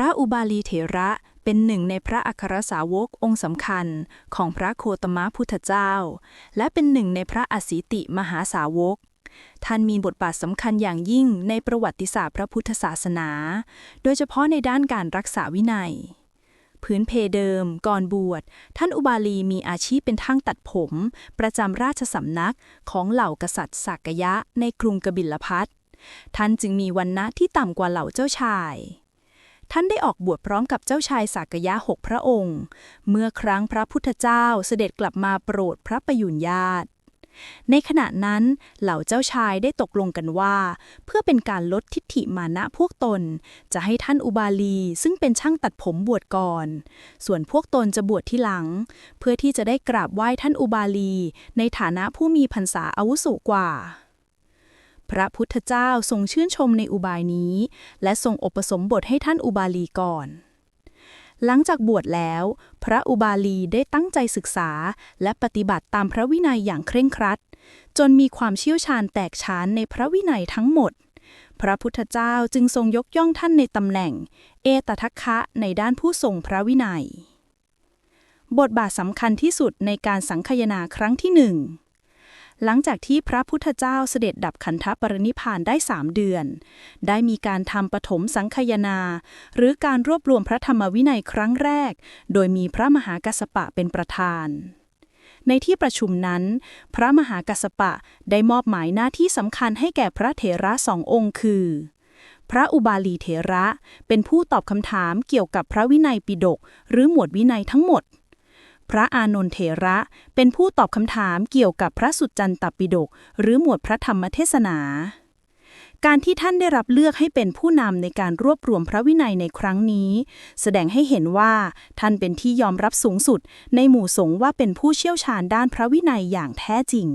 ระอุบาลีเถระเป็นหนึ่งในพระอัครสาวกองค์สำคัญของพระโคตมะพุทธเจ้า และเป็นหนึ่งในพระอสิติมหาสาวก ท่านมีบทบาทสำคัญอย่างยิ่งในประวัติศาสตร์พระพุทธศาสนา โดยเฉพาะในด้านการรักษาวินัยพื้นเพเดิม ก่อนบวช ท่านอุบาลีมีอาชีพเป็นช่างตัดผม ประจำราชสำนักของเหล่ากษัตริย์สักยะในกรุงกบิลพัทท่านจึงมีวันณะที่ต่ำกว่าเหล่าเจ้าชาย ท่านได้ออกบวชพร้อมกับเจ้าชายสักยะหกพระองค์ เมื่อครั้งพระพุทธเจ้าเสด็จกลับมาโปรดพระประยุรญาตในขณะนั้นเหล่าเจ้าชายได้ตกลงกันว่า เพื่อเป็นการลดทิฐิมานะพวกตน จะให้ท่านอุบาลี ซึ่งเป็นช่างตัดผมบวชก่อน ส่วนพวกตนจะบวชที่หลัง เพื่อที่จะได้กราบไหว้ท่านอุบาลี ในฐานะผู้มีพรรษาอาวุโสกว่า พระพุทธเจ้าทรงชื่นชมในอุบายนี้ และทรงอุปสมบทให้ท่านอุบาลีก่อน หลังจากบวชแล้ว พระอุบาลีได้ตั้งใจศึกษา และปฏิบัติตามพระวินัยอย่างเคร่งครัด จนมีความเชี่ยวชาญแตกฉานในพระวินัยทั้งหมด พระพุทธเจ้าจึงทรงยกย่องท่านในตำแหน่ง เอตทัคคะในด้านผู้ทรงพระวินัย บทบาทสำคัญที่สุดในการสังคายนาครั้งที่หนึ่ง หลังจากที่พระพุทธเจ้าเสด็จดับขันธปรินิพานได้สามเดือน ได้มีการทำปฐมสังคายนา หรือการรวบรวมพระธรรมวินัยครั้งแรก โดยมีพระมหากัสปะเป็นประธานในที่ประชุมนั้น พระมหากัสสปะได้มอบหมายหน้าที่สำคัญให้แก่พระเถระสององค์คือ พระอุบาลีเถระเป็นผู้ตอบคำถามเกี่ยวกับพระวินัยปิฎกหรือหมวดวินัยทั้งหมด พระอานนทเถระ เป็นผู้ตอบคำถามเกี่ยวกับพระสุจจันตปิฎกหรือหมวดพระธรรมเทศนา การที่ท่านได้รับเลือกให้เป็นผู้นำในการรวบรวมพระวินัยในครั้งนี้ แสดงให้เห็นว่าท่านเป็นที่ยอมรับสูงสุด ในหมู่สงฆ์ว่าเป็นผู้เชี่ยวชาญด้านพระวินัยอย่างแท้จริง